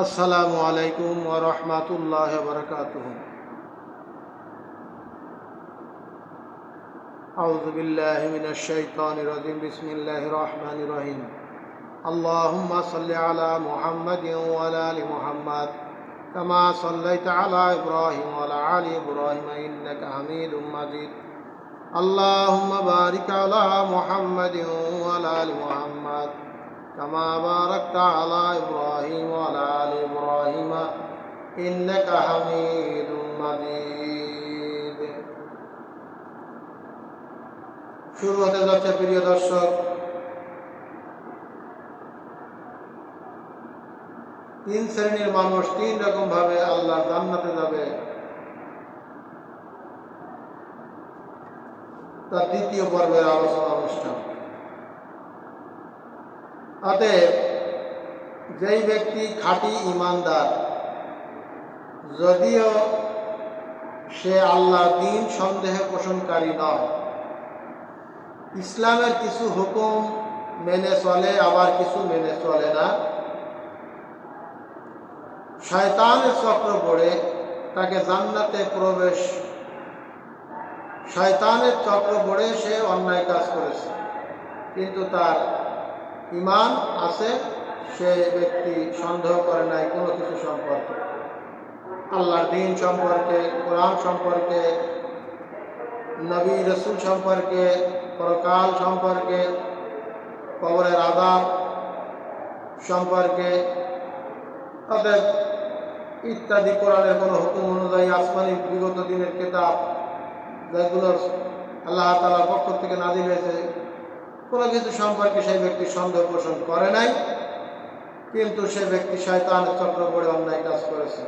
আসসালামু আলাইকুম ওয়া রাহমাতুল্লাহ ওয়া বারাকাতুহু। আউযু বিল্লাহি মিনাশ শাইতানির রাজিম। বিসমিল্লাহির রহমানির রহিম। আল্লাহুম্মা সাল্লি আলা মুহাম্মাদিন ওয়া আলা আলি মুহাম্মাদ। কামা সাল্লাইতা আলা ইব্রাহিম ওয়া আলা আলি ইব্রাহিম ইন্নাকা হামিদুম মাজিদ। আল্লাহুম্মা বারিক আলা মুহাম্মাদিন ওয়া আলা আলি মুহাম্মাদ। كما باركت على إبراهيم وعلى آل إبراهيم إنك حميد مجيد শুরু হতে যাচ্ছে প্রিয় দর্শক তিন শ্রেণীর মানুষ তিন রকম ভাবে আল্লাহ জান্নাতে যাবে তার দ্বিতীয় পর্বের আলোচনা অনুষ্ঠান অতএব যেই ব্যক্তি খাঁটি ইমানদার, যদিও সে আল্লাহ দিন সন্দেহ পোষণকারী নয়, ইসলামের কিছু হুকুম মেনে চলে, আবার কিছু মেনে চলে না। শয়তানের চক্র পড়ে তাকে জান্নাতে প্রবেশ, শয়তানের চক্র পড়ে সে অন্যায় কাজ করেছে, কিন্তু তার ইমান আছে, সে ব্যক্তি সন্দেহ করে নাই কোনো কিছু সম্পর্কে। আল্লাহর দিন সম্পর্কে, কোরআন সম্পর্কে, নবী রসুল সম্পর্কে, পরকাল সম্পর্কে, কবরের আদাব সম্পর্কে তাদের ইত্যাদি কোরআনের কোনো হুকুম অনুযায়ী আসমানি বিগত দিনের কেতাব যেগুলো আল্লাহ তালার পক্ষ থেকে নাজিল হয়েছে কোনো কিছু সম্পর্কে সেই ব্যক্তি সন্দেহ পোষণ করে নাই, কিন্তু সে ব্যক্তি শয়তান চক্র পড়ে অন্যায় কাজ করেছে।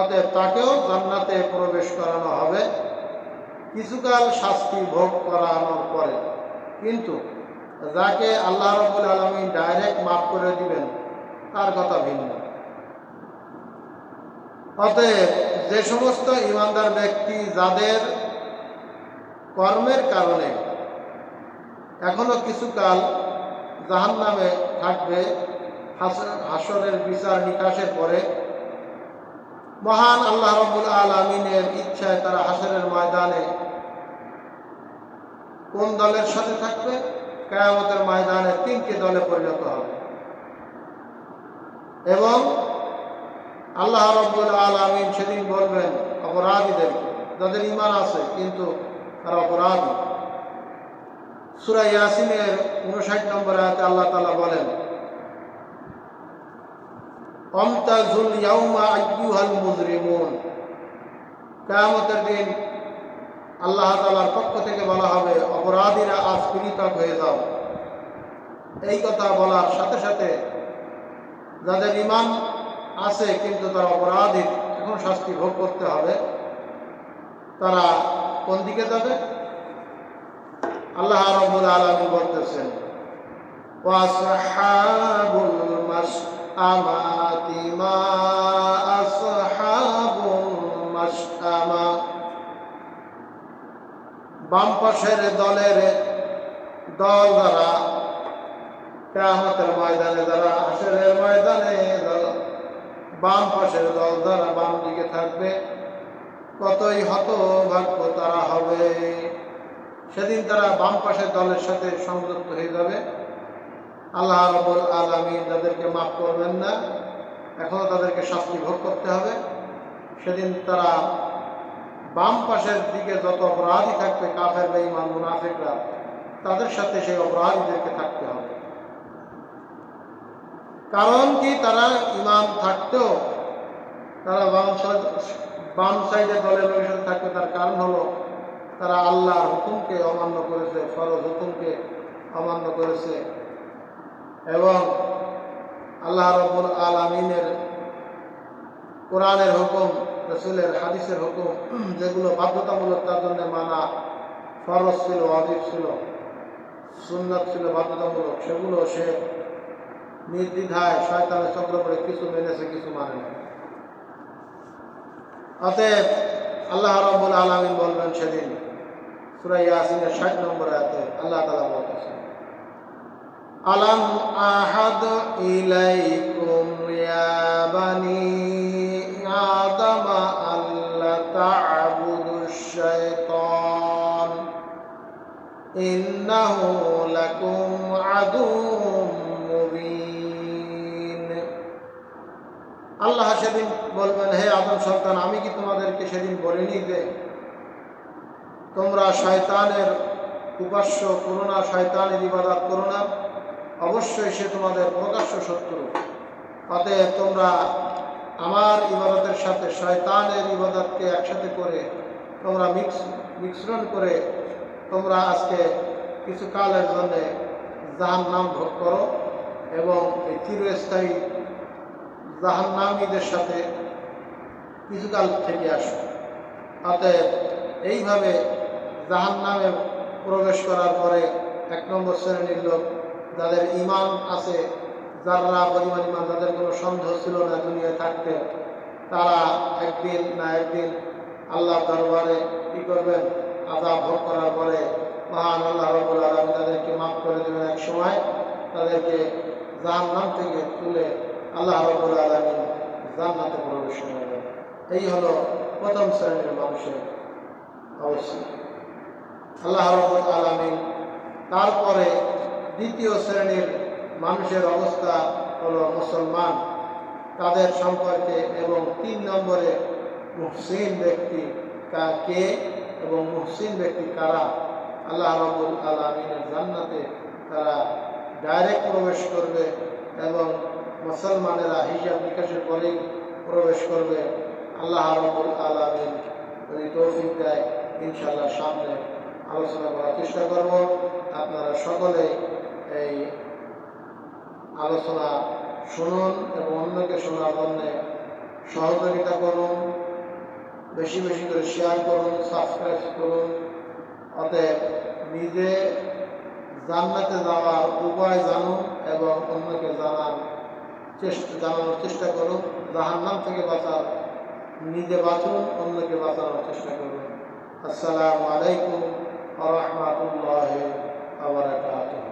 অতএব তাকেও জান্নাতে প্রবেশ করানো হবে। কিছুকাল শাস্তি ভোগ করানোর পরে। কিন্তু যাকে আল্লাহ রবুল আলমী ডাইরেক্ট মাফ করে দিবেন, তার কথা ভিন্ন। অতএব যে সমস্ত ইমানদার ব্যক্তি যাদের কর্মের কারণে এখনও কিছুকাল জাহান নামে থাকবে হাসরের বিচার নিকাশের পরে। মহান আল্লাহ রবুল আলমিনের ইচ্ছায় তারা হাসরের ময়দানে কোন দলের সাথে থাকবে? কেয়ামতের ময়দানে তিনটি দলে পরিণত হবে। এবং আল্লাহ রব্বুল আলমিন সেদিন বলবেন, অপরাধীদেরকে, যাদের ইমান আছে, কিন্তু তারা অপরাধী। সুরা ইয়াসিনের উনষাট নম্বর আয়াতে আল্লাহ তালা বলেন, অমতাজুল ইয়াউমা আইয়ুহাল মুজরিমুন। কেয়ামতের দিন আল্লাহ তালার পক্ষ থেকে বলা হবে, অপরাধীরা আজ পীড়িতক হয়ে যাও। এই কথা বলার সাথে সাথে যাদের ইমান আছে কিন্তু তারা অপরাধী, এখন শাস্তি ভোগ করতে হবে। তারা কোন দিকে যাবে? আল্লাহ রবুল আলমী বলতেছেন ওয়াসহাবুল মাসআমাতি মা আসহাবুল মাসআমা। বাম পাশের দলের দল যারা কেয়ামতের ময়দানে যারা হাসরের ময়দানে বাম পাশের দল যারা বাম দিকে থাকবে, কতই হতভাগ্য তারা হবে। সেদিন তারা বাম পাশের দলের সাথে সংযুক্ত হয়ে যাবে। আল্লাহ রবুল আলমী তাদেরকে মাফ করবেন না। এখনও তাদেরকে শাস্তি ভোগ করতে হবে। সেদিন তারা বাম পাশের দিকে যত অপরাধী থাকবে, কাফের বা ইমান মুনাফিকরা, তাদের সাথে সেই অপরাধীদেরকে থাকতে হবে। কারণ কি? তারা ইমান থাকতেও, তারা বাম বাম সাইডে দলের লোকের সাথে থাকবে তার কারণ হলো তারা আল্লাহর হুকুমকে অমান্য করেছে, ফরজ হুকুমকে অমান্য করেছে। এবং আল্লাহ রবুল আলমিনের কোরআনের হুকুম, রসুলের হাদিসের হুকুম, যেগুলো বাধ্যতামূলক তার জন্য মানা, ফরজ ছিল অজিব ছিল, সুন্নত ছিল বাধ্যতামূলক, সেগুলো সে নির্দ্বিধায় শয়তানের চক্র করে কিছু মেনেছে, কিছু মানে অতএব আল্লাহ রব্বুল আলমিন বলবেন সেদিন সুরা ইয়াসিনের ষাট নম্বর আয়াতে আল্লাহ তালা বলতেছেন, আলাম আহাদ ইলাইকুম ইয়া বানি আদম আল্লা তা'বুদুশ শাইতান ইন্নাহু লাকুম আদুম মুবিন। আল্লাহ সেদিন বলবেন, হে আদম সন্তান আমি কি তোমাদেরকে সেদিন বলিনি যে তোমরা শয়তানের উপাস্য করো না, শয়তানের ইবাদত করো না। অবশ্যই সে তোমাদের প্রকাশ্য শত্রু। তাতে তোমরা আমার ইবাদতের সাথে শয়তানের ইবাদতকে একসাথে করে তোমরা মিক্স মিশ্রণ করে তোমরা আজকে কিছু কালের জন্যে জাহান নাম ভোগ করো এবং এই চিরস্থায়ী জাহান্নামীদের সাথে কিছুকাল থেকে আসো। অতএব এইভাবে জাহান্নামে প্রবেশ করার পরে এক নম্বর শ্রেণির লোক, যাদের ইমান আছে যারা পরিমাণ ইমান যাদের কোনো সন্দেহ ছিল না দুনিয়ায় থাকতে, তারা একদিন না একদিন আল্লাহ দরবারে কী করবেন? আজাব ভোগ করার পরে মহান আল্লাহ রবুল আলম তাদেরকে মাফ করে দেবেন এক সময়। তাদেরকে জাহান্নাম থেকে তুলে আল্লাহ রবুল আলমী জান্নাতে প্রবেশ করবেন। এই হলো প্রথম শ্রেণির মানুষের অবস্থা। আল্লাহ রবুল আলমী তারপরে দ্বিতীয় শ্রেণির মানুষের অবস্থা হলো মুসলমান। তাদের সম্পর্কে এবং তিন নম্বরে মুহসিন ব্যক্তি কা- কে এবং মুহসিন ব্যক্তি কারা? আল্লাহ রবুল আলমিনের জান্নাতে তারা ডাইরেক্ট প্রবেশ করবে এবং মুসলমানেরা হিসাব নিকাশের পরেই প্রবেশ করবে। আল্লাহ রবুল আলমিন যদি তৌফিক দেয় ইনশাল্লাহ সামনে আলোচনা করার চেষ্টা করব। আপনারা সকলে এই আলোচনা শুনুন এবং অন্যকে শোনার জন্য সহযোগিতা করুন, বেশি বেশি করে শেয়ার করুন সাবস্ক্রাইব করুন। অতএব নিজে জান্নাতে যাওয়ার উপায় জানুন এবং অন্যকে জানার চেষ্টা, জানানোর চেষ্টা করুন। জাহান্নাম থেকে বাঁচার, নিজে বাঁচুন, অন্যকে বাঁচানোর চেষ্টা করুন। আসসালামু আলাইকুম। আ রহমতুল্লাহ আবরাকাতুহ